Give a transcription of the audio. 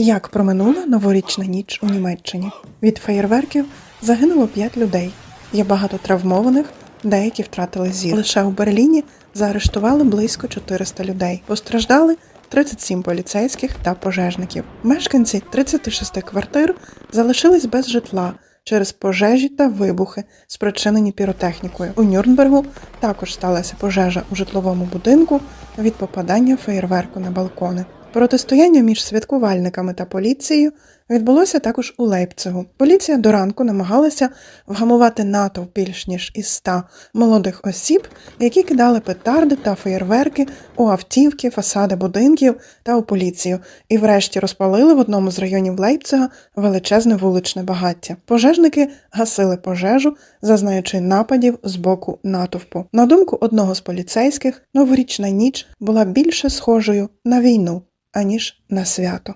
Як проминула новорічна ніч у Німеччині? Від феєрверків загинуло 5 людей. Є багато травмованих, деякі втратили зір. Лише у Берліні заарештували близько 400 людей. Постраждали 37 поліцейських та пожежників. Мешканці 36 квартир залишились без житла через пожежі та вибухи, спричинені піротехнікою. У Нюрнбергу також сталася пожежа у житловому будинку від попадання феєрверку на балкони. Протистояння між святкувальниками та поліцією відбулося також у Лейпцигу. Поліція до ранку намагалася вгамувати натовп більш ніж із ста молодих осіб, які кидали петарди та феєрверки у автівки, фасади будинків та у поліцію, і врешті розпалили в одному з районів Лейпцига величезне вуличне багаття. Пожежники гасили пожежу, зазнаючи нападів з боку натовпу. На думку одного з поліцейських, новорічна ніч була більше схожою на війну аніж на свято.